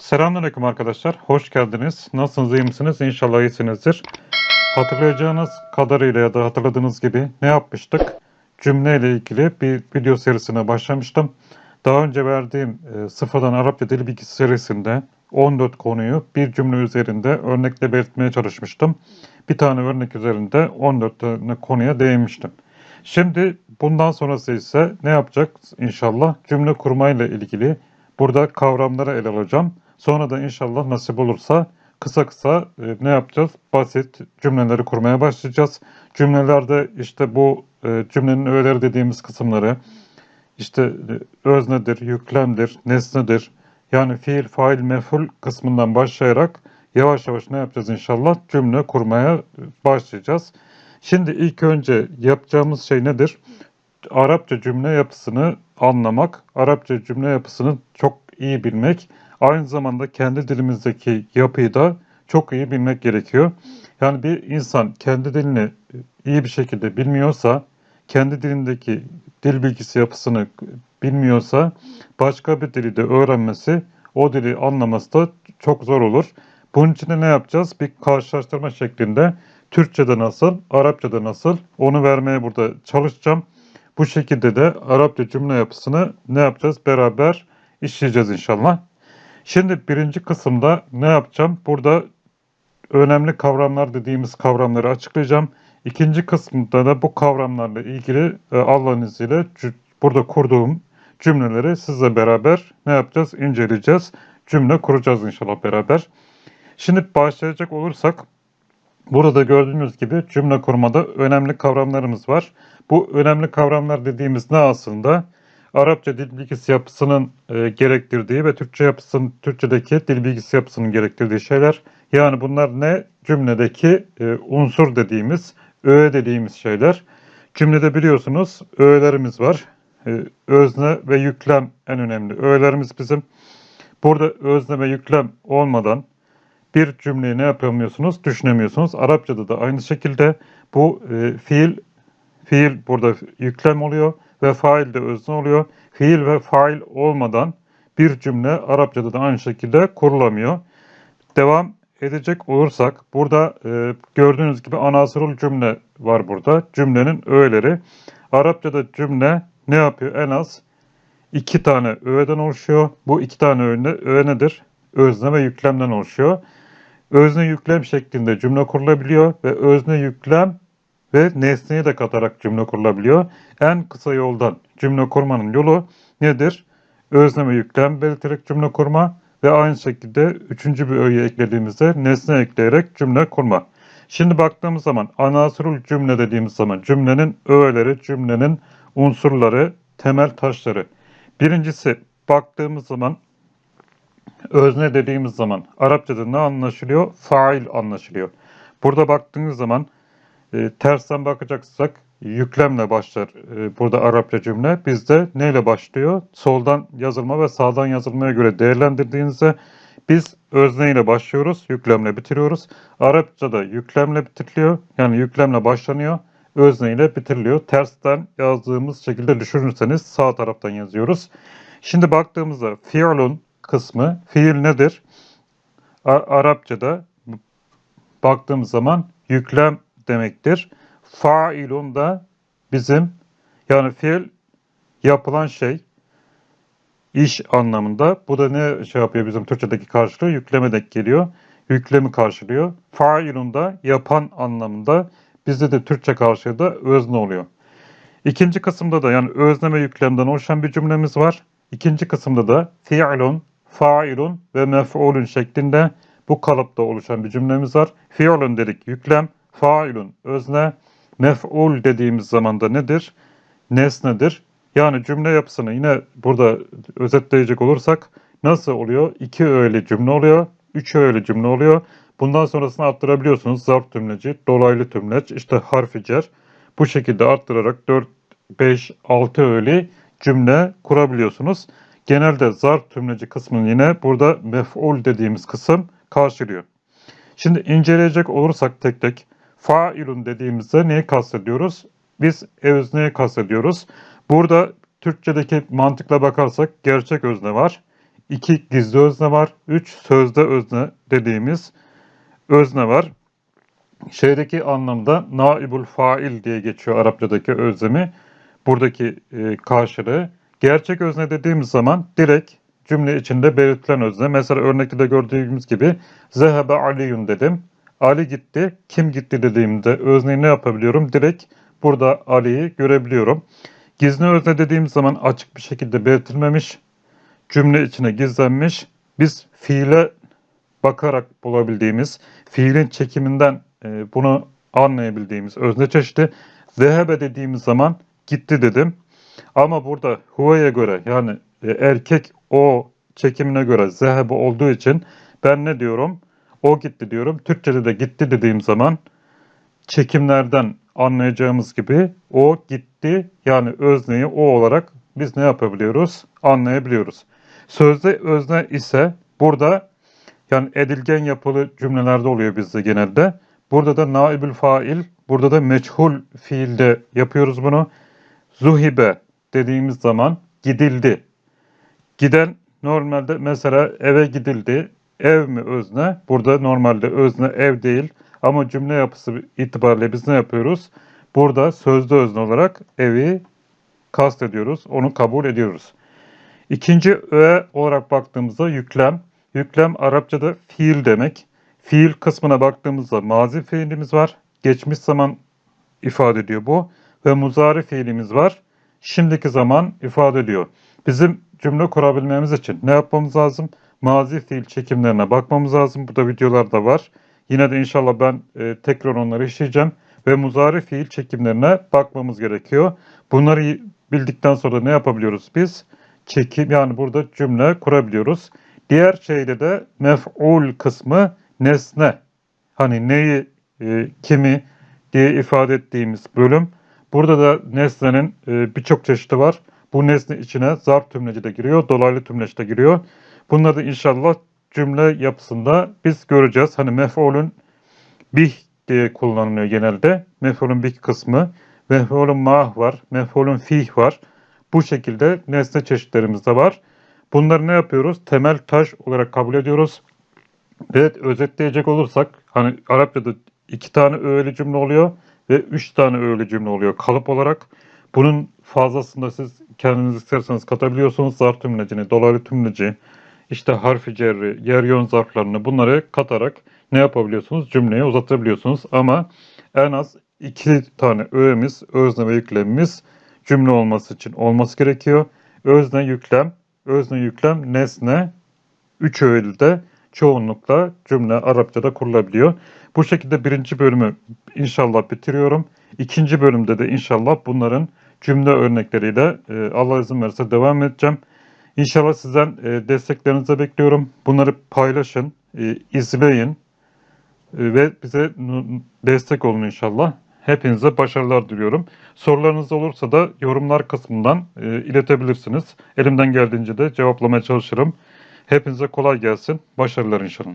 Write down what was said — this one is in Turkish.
Selamünaleyküm arkadaşlar. Hoş geldiniz. Nasılsınız, iyi misiniz? İnşallah iyisinizdir. Hatırlayacağınız kadarıyla ya da hatırladığınız gibi ne yapmıştık? Cümle ile ilgili bir video serisine başlamıştım. Daha önce verdiğim e, sıfırdan Arapça dil bilgisi serisinde 14 konuyu bir cümle üzerinde örnekle belirtmeye çalışmıştım. Bir tane örnek üzerinde 14 tane konuya değinmiştim. Şimdi bundan sonrası ise ne yapacak inşallah? Cümle kurmayla ilgili burada kavramları ele alacağım. Sonra da inşallah nasip olursa kısa kısa e, ne yapacağız? Basit cümleleri kurmaya başlayacağız. Cümlelerde işte bu e, cümlenin öğeleri dediğimiz kısımları işte e, öznedir, yüklemdir, nesnedir. Yani fiil, fail, meful kısmından başlayarak yavaş yavaş ne yapacağız inşallah? Cümle kurmaya e, başlayacağız. Şimdi ilk önce yapacağımız şey nedir? Arapça cümle yapısını anlamak, Arapça cümle yapısını çok iyi bilmek, aynı zamanda kendi dilimizdeki yapıyı da çok iyi bilmek gerekiyor. Yani bir insan kendi dilini iyi bir şekilde bilmiyorsa, kendi dilindeki dil bilgisi yapısını bilmiyorsa, başka bir dili de öğrenmesi, o dili anlaması da çok zor olur. Bunun için de ne yapacağız? Bir karşılaştırma şeklinde Türkçe'de nasıl, Arapça'da nasıl onu vermeye burada çalışacağım. Bu şekilde de Arapça cümle yapısını ne yapacağız? Beraber işleyeceğiz inşallah. Şimdi birinci kısımda ne yapacağım? Burada önemli kavramlar dediğimiz kavramları açıklayacağım. İkinci kısımda da bu kavramlarla ilgili e, Allah'ın izniyle burada kurduğum cümleleri sizle beraber ne yapacağız? İnceleyeceğiz. Cümle kuracağız inşallah beraber. Şimdi başlayacak olursak Burada gördüğünüz gibi cümle kurmada önemli kavramlarımız var. Bu önemli kavramlar dediğimiz ne aslında? Arapça dil bilgisi yapısının e, gerektirdiği ve Türkçe yapısının Türkçedeki dil bilgisi yapısının gerektirdiği şeyler. Yani bunlar ne? Cümledeki e, unsur dediğimiz, öğe dediğimiz şeyler. Cümlede biliyorsunuz öğelerimiz var. E, özne ve yüklem en önemli. Öğelerimiz bizim. Burada özne ve yüklem olmadan bir cümleyi ne yapamıyorsunuz? Düşünemiyorsunuz. Arapçada da aynı şekilde bu e, fiil fiil burada yüklem oluyor ve fail de özne oluyor. Fiil ve fail olmadan bir cümle Arapçada da aynı şekilde kurulamıyor. Devam edecek olursak burada e, gördüğünüz gibi anasırul cümle var burada. Cümlenin öğeleri. Arapçada cümle ne yapıyor? En az iki tane öğeden oluşuyor. Bu iki tane öğe, öğe nedir? Özne ve yüklemden oluşuyor özne yüklem şeklinde cümle kurulabiliyor ve özne yüklem ve nesneyi de katarak cümle kurulabiliyor. En kısa yoldan cümle kurmanın yolu nedir? Özne ve yüklem belirterek cümle kurma ve aynı şekilde üçüncü bir öğe eklediğimizde nesne ekleyerek cümle kurma. Şimdi baktığımız zaman anasırul cümle dediğimiz zaman cümlenin öğeleri, cümlenin unsurları, temel taşları. Birincisi baktığımız zaman özne dediğimiz zaman Arapçada ne anlaşılıyor? Fail anlaşılıyor. Burada baktığınız zaman e, tersten bakacaksak yüklemle başlar e, burada Arapça cümle. Bizde neyle başlıyor? Soldan yazılma ve sağdan yazılmaya göre değerlendirdiğinizde biz özne ile başlıyoruz, yüklemle bitiriyoruz. Arapçada yüklemle bitiriliyor, yani yüklemle başlanıyor, özne ile bitiriliyor. Tersten yazdığımız şekilde düşünürseniz sağ taraftan yazıyoruz. Şimdi baktığımızda fiilun kısmı fiil nedir? A- Arapçada baktığımız zaman yüklem demektir. Failun da bizim yani fiil yapılan şey iş anlamında. Bu da ne şey yapıyor bizim Türkçedeki karşılığı yükleme denk geliyor. Yüklemi karşılıyor. Failun da yapan anlamında. Bizde de Türkçe karşılığı da özne oluyor. İkinci kısımda da yani özne ve yüklemden oluşan bir cümlemiz var. İkinci kısımda da fiilun failun ve mef'ulun şeklinde bu kalıpta oluşan bir cümlemiz var. Fiilun dedik yüklem, failun özne, mef'ul dediğimiz zaman da nedir? Nesnedir. Yani cümle yapısını yine burada özetleyecek olursak nasıl oluyor? İki öğeli cümle oluyor, üç öğeli cümle oluyor. Bundan sonrasını arttırabiliyorsunuz. Zarf tümleci, dolaylı tümleç, işte harfi cer. Bu şekilde arttırarak 4, 5, 6 öğeli cümle kurabiliyorsunuz. Genelde zarf tümleci kısmını yine burada mef'ul dediğimiz kısım karşılıyor. Şimdi inceleyecek olursak tek tek failun dediğimizde neyi kastediyoruz? Biz özneyi kastediyoruz. Burada Türkçedeki mantıkla bakarsak gerçek özne var. iki gizli özne var. Üç sözde özne dediğimiz özne var. Şeydeki anlamda naibul fail diye geçiyor Arapçadaki özlemi. Buradaki e, karşılığı. Gerçek özne dediğimiz zaman direkt cümle içinde belirtilen özne. Mesela örnekte de gördüğümüz gibi Zehebe Aliyun dedim. Ali gitti. Kim gitti dediğimde özneyi ne yapabiliyorum? Direkt burada Ali'yi görebiliyorum. Gizli özne dediğimiz zaman açık bir şekilde belirtilmemiş. Cümle içine gizlenmiş. Biz fiile bakarak bulabildiğimiz, fiilin çekiminden e, bunu anlayabildiğimiz özne çeşidi. Zehebe dediğimiz zaman gitti dedim. Ama burada huve'ye göre yani e, erkek o çekimine göre zehebe olduğu için ben ne diyorum? O gitti diyorum. Türkçede de gitti dediğim zaman çekimlerden anlayacağımız gibi o gitti yani özneyi o olarak biz ne yapabiliyoruz? Anlayabiliyoruz. Sözde özne ise burada yani edilgen yapılı cümlelerde oluyor bizde genelde. Burada da naibül fail, burada da meçhul fiilde yapıyoruz bunu. Zuhibe dediğimiz zaman gidildi. Giden normalde mesela eve gidildi. Ev mi özne? Burada normalde özne ev değil. Ama cümle yapısı itibariyle biz ne yapıyoruz? Burada sözde özne olarak evi kastediyoruz. Onu kabul ediyoruz. İkinci öğe olarak baktığımızda yüklem. Yüklem Arapçada fiil demek. Fiil kısmına baktığımızda mazi fiilimiz var. Geçmiş zaman ifade ediyor bu. Ve muzari fiilimiz var. Şimdiki zaman ifade ediyor. Bizim cümle kurabilmemiz için ne yapmamız lazım? Mazi fiil çekimlerine bakmamız lazım. Burada videolarda var. Yine de inşallah ben e, tekrar onları işleyeceğim. Ve muzari fiil çekimlerine bakmamız gerekiyor. Bunları bildikten sonra ne yapabiliyoruz biz? Çekim yani burada cümle kurabiliyoruz. Diğer şeyde de mef'ul kısmı nesne. Hani neyi, e, kimi diye ifade ettiğimiz bölüm. Burada da nesnenin e, birçok çeşidi var. Bu nesne içine zarf tümleci de giriyor, dolaylı tümleç de giriyor. Bunları inşallah cümle yapısında biz göreceğiz. Hani mef'ulün bih diye kullanılıyor genelde. Mef'ulün bih kısmı. Mef'ulün mah var, mef'ulün fih var. Bu şekilde nesne çeşitlerimiz de var. Bunları ne yapıyoruz? Temel taş olarak kabul ediyoruz. Evet özetleyecek olursak hani Arapçada iki tane öğeli cümle oluyor ve üç tane öğeli cümle oluyor kalıp olarak. Bunun fazlasında siz kendiniz isterseniz katabiliyorsunuz. Zarf tümlecini, dolaylı tümleci, işte harfi cerri, yer yön zarflarını bunları katarak ne yapabiliyorsunuz? Cümleyi uzatabiliyorsunuz. Ama en az iki tane öğemiz, özne ve yüklemimiz cümle olması için olması gerekiyor. Özne yüklem, özne yüklem, nesne, üç öğelde çoğunlukla cümle Arapçada kurulabiliyor. Bu şekilde birinci bölümü inşallah bitiriyorum. İkinci bölümde de inşallah bunların cümle örnekleriyle e, Allah izin verirse devam edeceğim. İnşallah sizden e, desteklerinizi bekliyorum. Bunları paylaşın, e, izleyin e, ve bize destek olun inşallah. Hepinize başarılar diliyorum. Sorularınız olursa da yorumlar kısmından e, iletebilirsiniz. Elimden geldiğince de cevaplamaya çalışırım. Hepinize kolay gelsin. Başarılar inşallah.